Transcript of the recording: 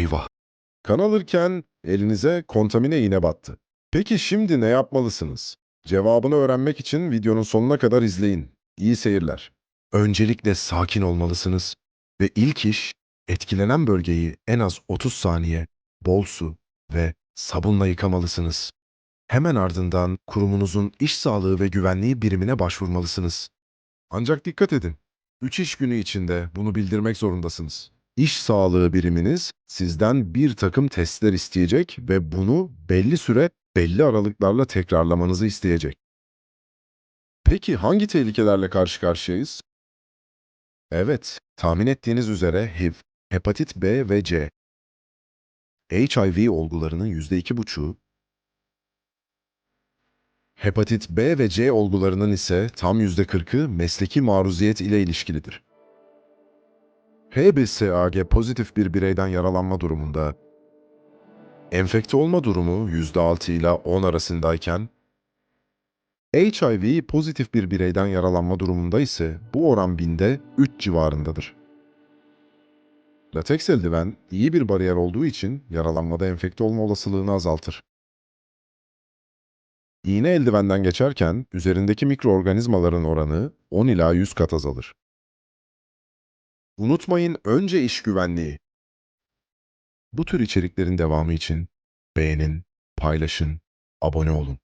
Eyvah. Kan alırken elinize kontamine iğne battı. Peki şimdi ne yapmalısınız? Cevabını öğrenmek için videonun sonuna kadar izleyin. İyi seyirler. Öncelikle sakin olmalısınız ve ilk iş etkilenen bölgeyi en az 30 saniye bol su ve sabunla yıkamalısınız. Hemen ardından kurumunuzun iş sağlığı ve güvenliği birimine başvurmalısınız. Ancak dikkat edin. 3 iş günü içinde bunu bildirmek zorundasınız. İş sağlığı biriminiz sizden bir takım testler isteyecek ve bunu belli süre belli aralıklarla tekrarlamanızı isteyecek. Peki hangi tehlikelerle karşı karşıyayız? Evet, tahmin ettiğiniz üzere HIV, hepatit B ve C. HIV olgularının %2,5'u, hepatit B ve C olgularının ise tam %40'ı mesleki maruziyet ile ilişkilidir. HBsAg pozitif bir bireyden yaralanma durumunda enfekte olma durumu %6 ile 10 arasındayken HIV pozitif bir bireyden yaralanma durumunda ise bu oran binde 3 civarındadır. Lateks eldiven iyi bir bariyer olduğu için yaralanmada enfekte olma olasılığını azaltır. İğne eldivenden geçerken üzerindeki mikroorganizmaların oranı 10 ila 100 kat azalır. Unutmayın önce iş güvenliği. Bu tür içeriklerin devamı için beğenin, paylaşın, abone olun.